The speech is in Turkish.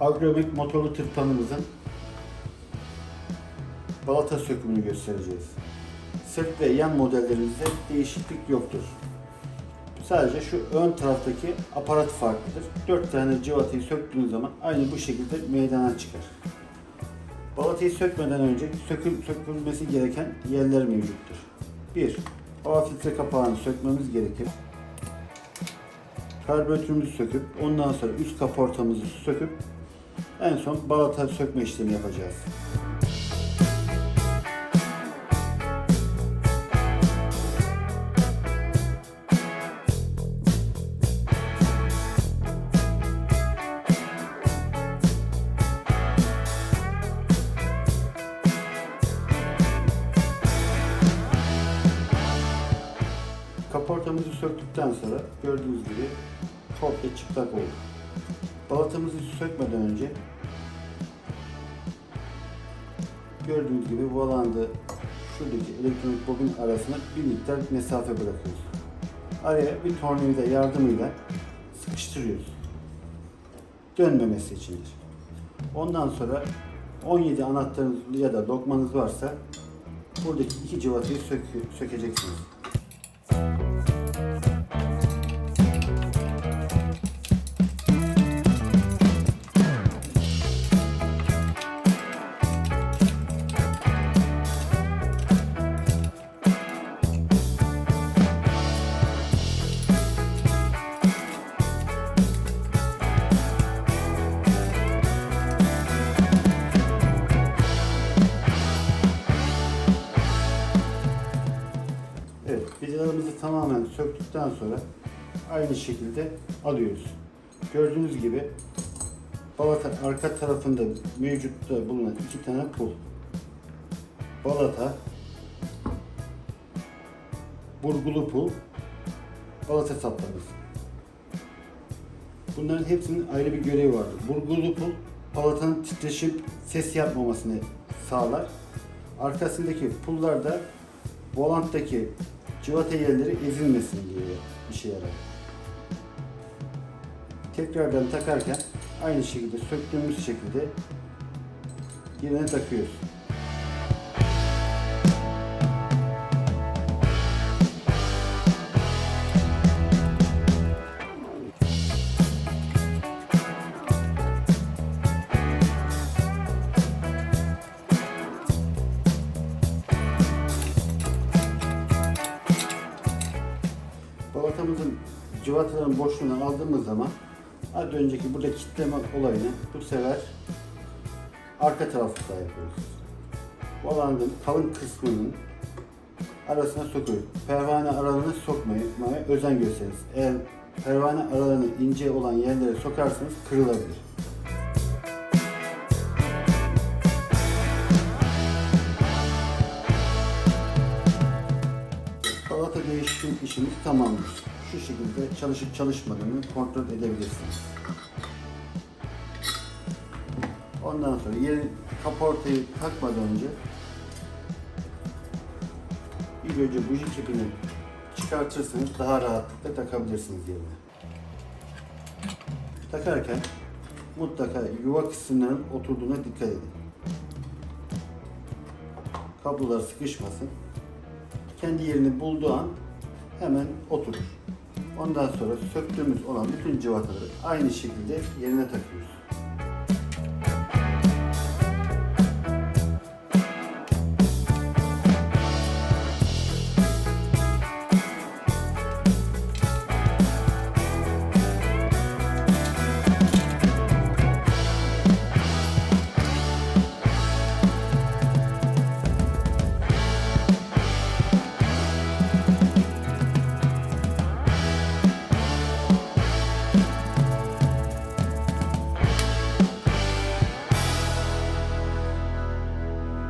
Agrobik motorlu tırpanımızın balata sökümünü göstereceğiz. Sırt ve yan modellerimizde değişiklik yoktur. Sadece şu ön taraftaki aparat farklıdır. 4 tane civatayı söktüğünüz zaman aynı bu şekilde meydana çıkar. Balatayı sökmeden önce sökül, sökülmesi gereken yerler mevcuttur. 1. Hava filtre kapağını sökmemiz gerekir. Karbüratörümüzü söküp ondan sonra üst kaportamızı söküp en son balata sökme işlemi yapacağız. Kaportamızı söktükten sonra gördüğünüz gibi komple çıplak oldu. Balatamızı sökmeden önce gördüğünüz gibi bu şuradaki elektronik bobin arasına bir miktar mesafe bırakıyoruz. Araya bir tornavida yardımıyla sıkıştırıyoruz. Dönmemesi içindir. Ondan sonra 17 anahtarınız ya da lokmanız varsa buradaki iki civatayı sök- sökeceksiniz. Evet, vidalarımızı tamamen söktükten sonra aynı şekilde alıyoruz. Gördüğünüz gibi balata arka tarafında mevcutta bulunan iki tane pul. Balata, burgulu pul, balata saplarımız. Bunların hepsinin ayrı bir görevi vardır. Burgulu pul, balatanın titreşip ses yapmamasını sağlar. Arkasındaki pullar da volanttaki civata yerleri ezilmesin diye işe yarar. Tekrardan takarken aynı şekilde söktüğümüz şekilde yerine takıyoruz. Balatamızın civataların boşluğunu aldığımız zaman az önceki burada kitleme olayını bu sefer arka tarafta yapıyoruz. Balandın kalın kısmının arasına sokuyoruz. Pervane aralığını sokmaya özen gösteriniz. Eğer pervane aralığını ince olan yerlere sokarsanız kırılabilir. Balata değişim işimiz tamamdır. Şu şekilde çalışıp çalışmadığını kontrol edebilirsiniz. Ondan sonra yeni kaportayı takmadan önce bir önce buji çipini çıkartırsanız daha rahatlıkla takabilirsiniz yerine. Takarken mutlaka yuva kısımlarının oturduğuna dikkat edin. Kablolar sıkışmasın kendi yerini bulduğu an hemen oturur. Ondan sonra söktüğümüz olan bütün civataları aynı şekilde yerine takıyoruz.